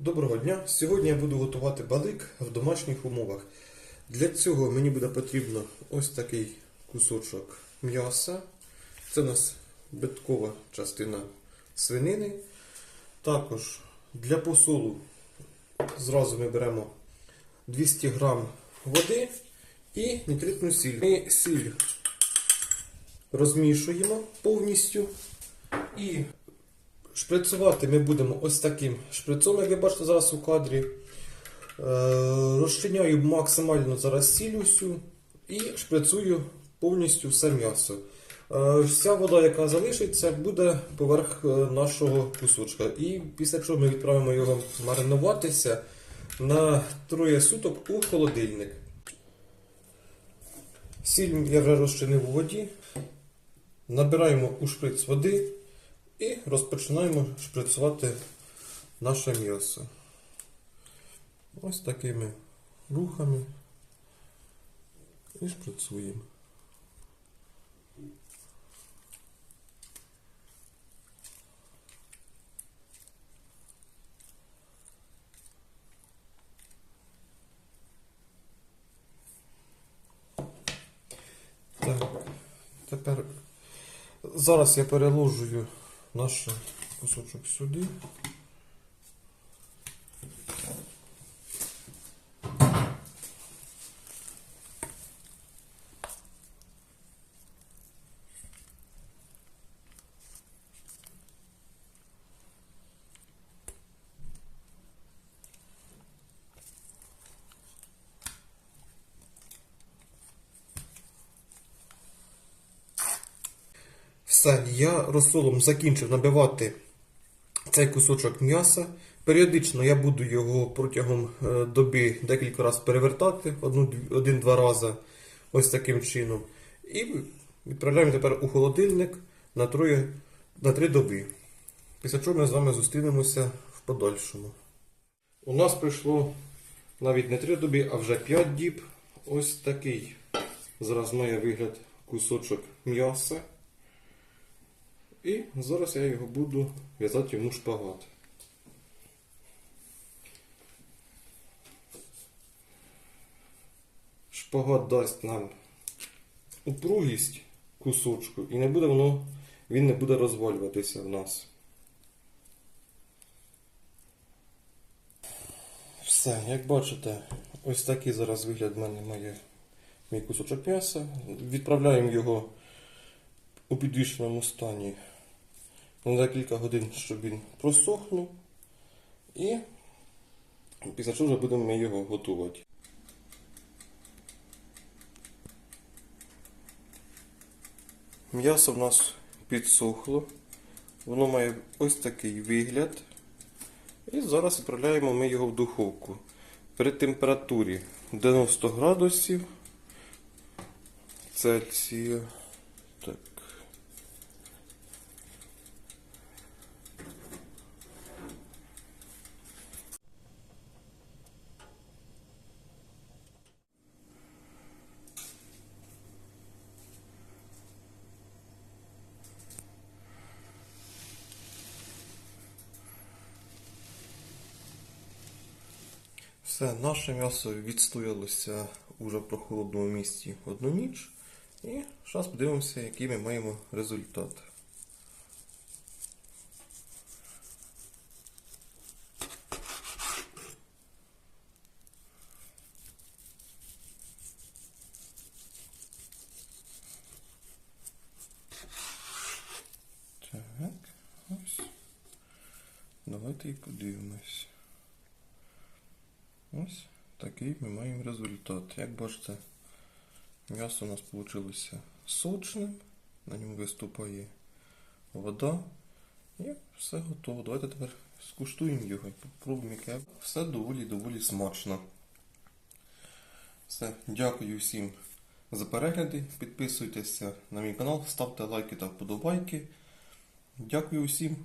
Доброго дня! Сьогодні я буду готувати балик в домашніх умовах. Для цього мені буде потрібно ось такий кусочок м'яса. Це у нас биткова частина свинини. Також для посолу зразу ми беремо 200 грам води і нітритну сіль. Ми сіль розмішуємо повністю і Шприцувати ми будемо ось таким шприцом, як ви бачите зараз у кадрі. Е, Розчиняю максимально зараз сіль усю і шприцую повністю все м'ясо. Е, Вся вода, яка залишиться, буде поверх е, нашого кусочка. І після чого ми відправимо його маринуватися на троє суток у холодильник. Сіль я вже розчинив у воді. Набираємо у шприц води. І розпочинаємо шприцувати наше м'ясо. Ось такими рухами і шприцуємо. Так, тепер Зараз я переложую наш кусочок сюди. Все, я розсолом закінчив набивати цей кусочок м'яса. Періодично я буду його протягом е, доби декілька разів перевертати, один-два рази, ось таким чином. І відправляємо тепер у холодильник на, троє, на три доби. Після чого ми з вами зустрінемося в подальшому. У нас пройшло навіть не три доби, а вже п'ять діб. Ось такий зараз має вигляд кусочок м'яса. І зараз я його буду в'язати йому шпагат. Шпагат дасть нам упругість кусочку і не буде воно, він не буде розвалюватися в нас. Все, як бачите, ось такий зараз вигляд в мене має мій кусочок м'яса. Відправляємо його у підвішеному стані на декілька годин, щоб він просохнув. І після чого вже будемо ми його готувати. М'ясо в нас підсохло. Воно має ось такий вигляд. І зараз відправляємо ми його в духовку. При температурі 90 градусів Цельсія. Так. Все, наше м'ясо відстоялося уже в прохолодному місці одну ніч. І зараз подивимося, який ми маємо результат. Так, ось. Давайте і подивимось. Ось такий ми маємо результат. Як бачите, м'ясо у нас вийшло сочним, на ньому виступає вода. І все готово. Давайте тепер скуштуємо його і попробуємо, яке все доволі-доволі смачно. Все, дякую всім за перегляди. Підписуйтеся на мій канал, ставте лайки та вподобайки. Дякую всім.